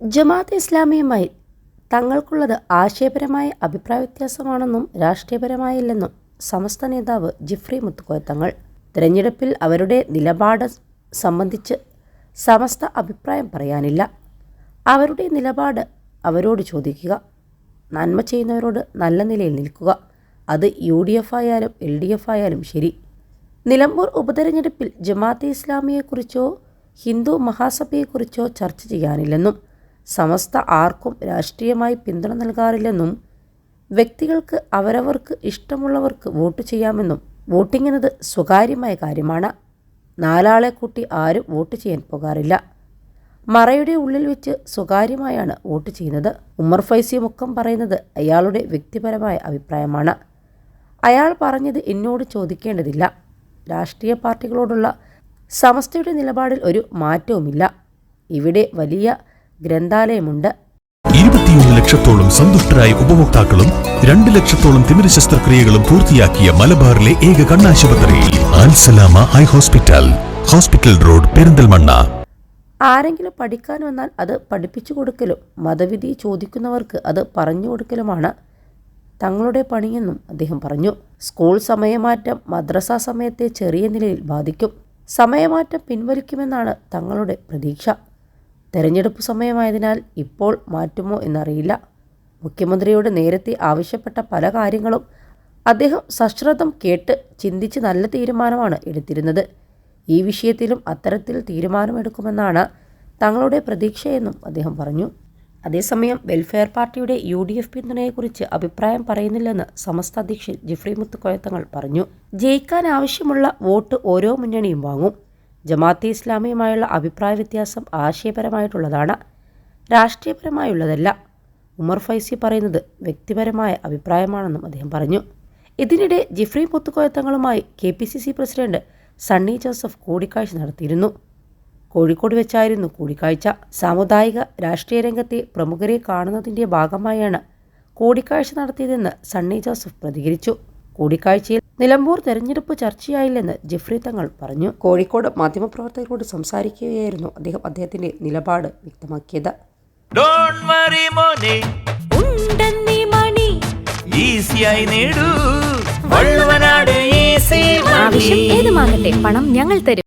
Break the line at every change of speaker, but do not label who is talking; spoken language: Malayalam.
ജമാഅത്ത് ഇസ്ലാമിയുമായി തങ്ങൾക്കുള്ളത് ആശയപരമായ അഭിപ്രായ വ്യത്യാസമാണെന്നും രാഷ്ട്രീയപരമായില്ലെന്നും സമസ്ത നേതാവ് ജിഫ്രി മുത്തുക്കോയ തങ്ങൾ. തിരഞ്ഞെടുപ്പിൽ അവരുടെ നിലപാട് സംബന്ധിച്ച് സമസ്ത അഭിപ്രായം പറയാനില്ല. അവരുടെ നിലപാട് അവരോട് ചോദിക്കുക. നന്മ ചെയ്യുന്നവരോട് നല്ല നിലയിൽ നിൽക്കുക. അത് യു ഡി എഫ് ആയാലും എൽ ഡി എഫ് ആയാലും ശരി. നിലമ്പൂർ ഉപതെരഞ്ഞെടുപ്പിൽ ജമാഅത്തെ ഇസ്ലാമിയെക്കുറിച്ചോ ഹിന്ദു മഹാസഭയെക്കുറിച്ചോ ചർച്ച ചെയ്യാനില്ലെന്നും സമസ്ത ആർക്കും രാഷ്ട്രീയമായി പിന്തുണ നൽകാറില്ലെന്നും വ്യക്തികൾക്ക് അവരവർക്ക് ഇഷ്ടമുള്ളവർക്ക് വോട്ട് ചെയ്യാമെന്നും വോട്ടിംഗ് എന്നത് സ്വകാര്യമായ കാര്യമാണ്. നാലാളെ കൂട്ടി ആരും വോട്ട് ചെയ്യാൻ പോകാറില്ല. മറയുടെ ഉള്ളിൽ വെച്ച് സ്വകാര്യമായാണ് വോട്ട് ചെയ്യുന്നത്. ഉമ്മർ ഫൈസി മുക്കം പറയുന്നത് അയാളുടെ വ്യക്തിപരമായ അഭിപ്രായമാണ്. അയാൾ പറഞ്ഞത് എന്നോട് ചോദിക്കേണ്ടതില്ല. രാഷ്ട്രീയ പാർട്ടികളോടുള്ള സമസ്തയുടെ നിലപാടിൽ ഒരു മാറ്റവുമില്ല. ഇവിടെ വലിയ ഗ്രന്ഥാലയമുണ്ട്.
ഇരുപത്തിയൊന്ന് ലക്ഷത്തോളം സന്തുഷ്ടരായ ഉപഭോക്താക്കളും രണ്ട് ലക്ഷത്തോളം തിമിര ശസ്ത്രക്രിയകളും പൂർത്തിയാക്കിയ മലബാറിലെ ഏക കണ്ണാശുപത്രി Al Salama eye hospital hospital road Perinthalmanna.
ആരെങ്കിലും പഠിക്കാൻ വന്നാൽ അത് പഠിപ്പിച്ചു കൊടുക്കലും മതവിധി ചോദിക്കുന്നവർക്ക് അത് പറഞ്ഞു കൊടുക്കലുമാണ്. തങ്ങളുടെ പണിയെന്നും അദ്ദേഹം പറഞ്ഞു. സ്കൂൾ സമയമാറ്റം മദ്രസ സമയത്തെ ചെറിയ നിലയിൽ ബാധിക്കും. സമയമാറ്റം പിൻവലിക്കുമെന്നാണ് തങ്ങളുടെ പ്രതീക്ഷ. തെരഞ്ഞെടുപ്പ് സമയമായതിനാൽ ഇപ്പോൾ മാറ്റുമോ എന്നറിയില്ല. മുഖ്യമന്ത്രിയോട് നേരത്തെ ആവശ്യപ്പെട്ട പല കാര്യങ്ങളും അദ്ദേഹം സശ്രദ്ധം കേട്ട് ചിന്തിച്ച് നല്ല തീരുമാനമാണ് എടുത്തിരുന്നത്. ഈ വിഷയത്തിലും അത്തരത്തിൽ തീരുമാനമെടുക്കുമെന്നാണ് തങ്ങളുടെ പ്രതീക്ഷയെന്നും അദ്ദേഹം പറഞ്ഞു. അതേസമയം വെൽഫെയർ പാർട്ടിയുടെ യു ഡി എഫ് പിന്തുണയെക്കുറിച്ച് അഭിപ്രായം പറയുന്നില്ലെന്ന് സമസ്ത അധ്യക്ഷൻ ജിഫ്രി മുത്തുക്കോയത്തങ്ങൾ പറഞ്ഞു. ജയിക്കാൻ ആവശ്യമുള്ള വോട്ട് ഓരോ മുന്നണിയും വാങ്ങും. ജമാഅത്തെ ഇസ്ലാമിയുമായുള്ള അഭിപ്രായ വ്യത്യാസം ആശയപരമായിട്ടുള്ളതാണ്. രാഷ്ട്രീയപരമായുള്ളതല്ല. ഉമർ ഫൈസി പറയുന്നത് വ്യക്തിപരമായ അഭിപ്രായമാണെന്നും അദ്ദേഹം പറഞ്ഞു. ഇതിനിടെ Jifri പൊത്തുകോയത്തങ്ങളുമായി K P C C president Sunny Joseph കൂടിക്കാഴ്ച നടത്തിയിരുന്നു. കോഴിക്കോട് വെച്ചായിരുന്നു കൂടിക്കാഴ്ച. സാമുദായിക രാഷ്ട്രീയ രംഗത്തെ പ്രമുഖരെ കാണുന്നതിന്റെ ഭാഗമായാണ് കൂടിക്കാഴ്ച നടത്തിയതെന്ന് സണ്ണി ജോസഫ് പ്രതികരിച്ചു. കൂടിക്കാഴ്ചയിൽ നിലമ്പൂർ തെരഞ്ഞെടുപ്പ് ചർച്ചയായില്ലെന്ന് ജെഫ്രി തങ്ങൾ പറഞ്ഞു. കോഴിക്കോട് മാധ്യമപ്രവർത്തകരോട് സംസാരിക്കുകയായിരുന്നു അദ്ദേഹം അദ്ദേഹത്തിന്റെ നിലപാട് വ്യക്തമാക്കിയത്.
ആവശ്യം ഏതുമാകട്ടെ പണം ഞങ്ങൾ തരും.